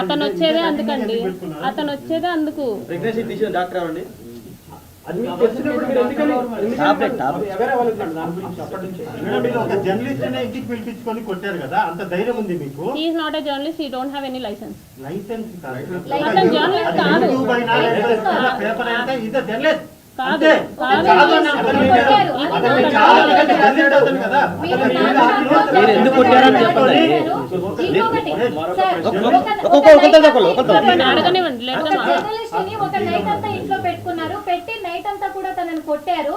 అతను వచ్చేదే అందుకండి? అతను వచ్చేదే అందుకు. ప్రెగ్నెన్సీ తీసిన డాక్టర్ పిలిపించుకొని కొట్టారు కదా అంత ధైర్యం ఉంది మీకు? Is not a journalist I don't any license license కాదు. జర్నలిస్ట్ పేపర్ ఇదే జర్నలిస్ట్. మీరు ఎందుకు కొట్టారని చెప్పండి. ఇంట్లో పెట్టుకున్నారు. పెట్టి నైట్ అంతా కూడా తనని కొట్టారు.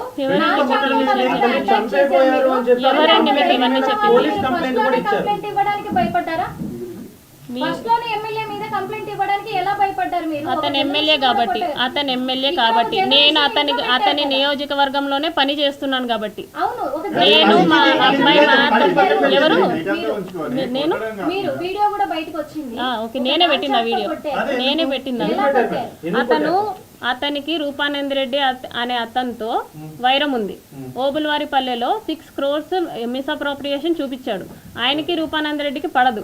కంప్లైంట్ కూడా ఇచ్చారు. కంప్లైంట్ ఇవ్వడానికి భయపడ్డారా? ఫస్ట్లోనే ఎమ్మెల్యే మీద కంప్లైంట్ ఇవ్వడానికి అతను ఎమ్మెల్యే కాబట్టి. అతను ఎమ్మెల్యే కాబట్టి. నేను అతని అతని. నియోజకవర్గంలోనే పని చేస్తున్నాను కాబట్టి. నేను మా అబ్బాయి. ఎవరు? నేను మీరు వీడియో కూడా బయటకు వచ్చింది ఆ, ఓకే నేనే పెట్టిన వీడియో. నేనే కొట్టారు? అతను అతనికి రూపానంద్ రెడ్డి అనే అతనితో వైరం ఉంది. ఓబులవారి పల్లెలో సిక్స్ క్రోర్స్ మిస్అప్రోప్రియేషన్ చూపించాడు. ఆయనకి రూపానంద్ రెడ్డికి పడదు.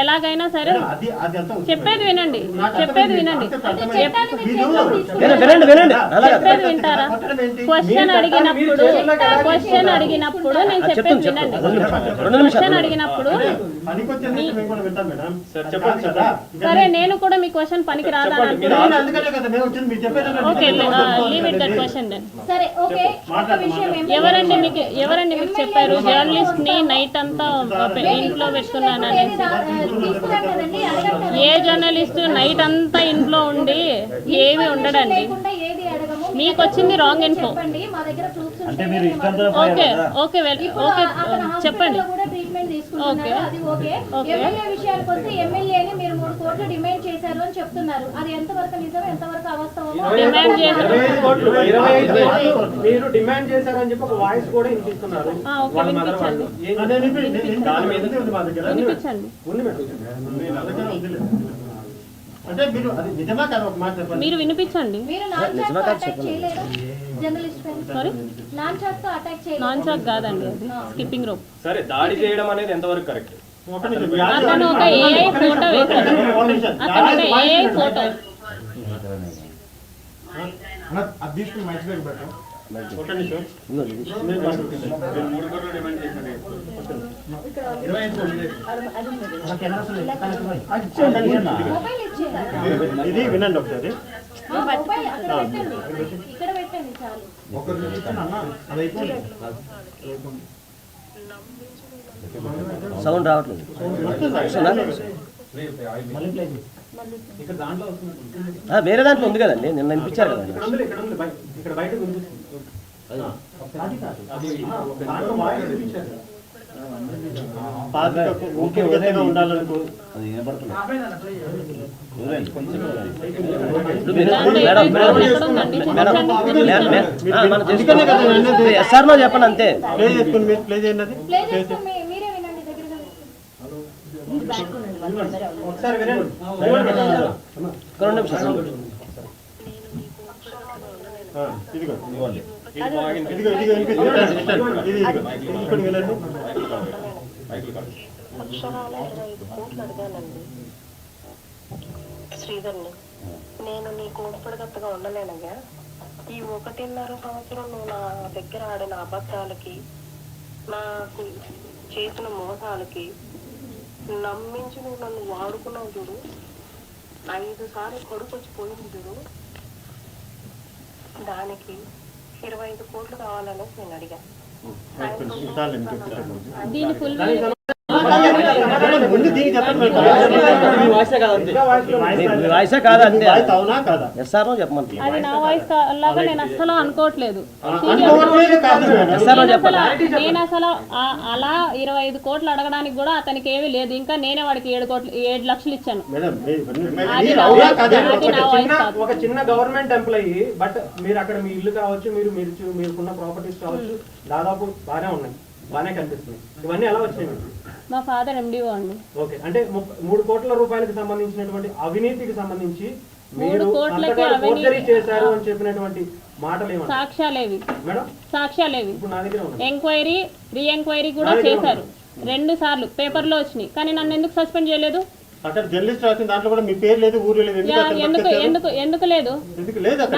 ఎలాగైనా సరే. చెప్పేది వినండి చెప్పేది. వినండి. చెప్పేది వింటారా? క్వశ్చన్ అడిగినప్పుడు క్వశ్చన్ అడిగినప్పుడు నేను చెప్పేది వినండి. క్వశ్చన్ అడిగినప్పుడు పనికొచ్చేది మేము కూడా వింటాం మేడం. సార్, నేను కూడా మీ క్వశ్చన్ పనికి రాదా okay leave it that question then ఎవరండి మీకు ఎవరండి మీకు చెప్పారు? జర్నలిస్ట్ని నైట్ అంతా ఇంట్లో పెట్టుకున్నానని ఏది ఏ జర్నలిస్ట్ నైట్ అంతా ఇంట్లో ఉండి ఏమి ఉండడండి లేకుండా ఏది అడగము. మీకు వచ్చింది రాంగ్ ఇన్ఫో చెప్పండి మా దగ్గర ప్రూఫ్స్ అంటే మీరు ఇష్టంతో ఓకే ఓకే ఓకే చెప్పండి ఓకే. అది ఓకే ఓకే. ఎమ్మెల్యే విషయానికి వస్తే ఎమ్మెల్యేని మీరు మూడు కోట్లు డిమాండ్ చేశారు అని చెప్తున్నారు అది ఎంతవరకు నిజం ఎంతవరకు అవాస్తవమో డిమాండ్ చేశారు. మీరు డిమాండ్ చేశారని చెప్పి ఒక వాయిస్ కూడా వినిపిస్తున్నారు. మీరు అందుకనే వదిలే. అంటే మీరు అది నిజమా కాదు ఒక మాట చెప్పండి? మీరు వినిపించండి. నాన్ చాక్ కాదండి అది. స్కిప్పింగ్ రోప్ సరే దాడి చేయడం అనేది ఎంతవరకు కరెక్ట్? అతను ఒక ఏఐ ఫోటో వేశాడు. అతను ఒక ఏఐ ఫోటో ఇది. వినండి ఒకసారి. ఆ, మొబైల్ అక్కడ పెట్టండి. ఇక్కడ పెట్టండి. చాలు. సౌండ్ రావట్లేదు. వేరే దాంట్లో ఉంది కదండి నిన్న వినిపించారు ఉండాలనుకో. కదా అనేది. ఎస్ఆర్ నో చెప్పండి అంతే. ప్లే చేసుకుని మీరు ప్లే చేయండి అక్షరాల ఇరవై ఐదు కోట్లు అడిగానండి శ్రీధర్ని నేను నీకు ఊపిరిగత్తగా ఉండలేనగా ఈ ఒకటిన్నర సంవత్సరం నువ్వు నా దగ్గర ఆడిన అబద్ధాలకి నాకు చేసిన మోసాలకి నమ్మించి నువ్వు నన్ను వాడుకున్నావు చూడు. ఐదు సార్లు కొడుకు వచ్చి పోయింది చూడు. దానికి ఇరవై ఐదు కోట్లు కావాలనేసి నేను అడిగాను. దీని ఫుల్ ముందు దీనికి చెప్పండి వాయిసే కాదు అంతే అవునా కాదా అది నా వాయిస్ లాగా నేను అస్సలు అనుకోవట్లేదు చెప్పండి అసలు నేను అసలు ఆ- అలా ఇరవై ఐదు కోట్లు అడగడానికి కూడా అతనికి ఏమీ లేదు. ఇంకా నేనే వాడికి ఏడు కోట్లు ఏడు లక్షలు ఇచ్చాను. ఒక చిన్న గవర్నమెంట్ ఎంప్లాయీ బట్ మీరు అక్కడ మీ ఇల్లు కావచ్చు మీరు మీరు మీకున్న ప్రాపర్టీస్ కావచ్చు దాదాపు బాగానే ఉన్నాయి. బాగానే కనిపిస్తుంది. ఇవన్నీ ఎలా వచ్చినాయి? మా ఫాదర్ ఎండిఓ అండి. ఓకే. అంటే మూడు కోట్ల రూపాయలకు సంబంధించినటువంటి అవినీతికి సంబంధించి మూడు కోట్లకి అవినీతి- చేశారు అని చెప్పినటువంటి మాటలు సాక్ష్యాలేవి. మేడం? సాక్ష్యాలేవి. ఇప్పుడు నా దగ్గర ఉన్నాయి ఎంక్వైరీ రీ ఎంక్వైరీ కూడా చేశారు. రెండు సార్లు పేపర్లో వచ్చినాయి. కానీ నన్ను ఎందుకు సస్పెండ్ చేయలేదు? అక్కడ జర్నలిస్ట్ రాసిన దాంట్లో కూడా మీ పేరు లేదు ఊరు లేదు ఎందుకు ఎందుకు పట్టుకొచ్చారు? ఎందుకు ఎందుకు లేదు? ఎందుకు లేదు అక్కడ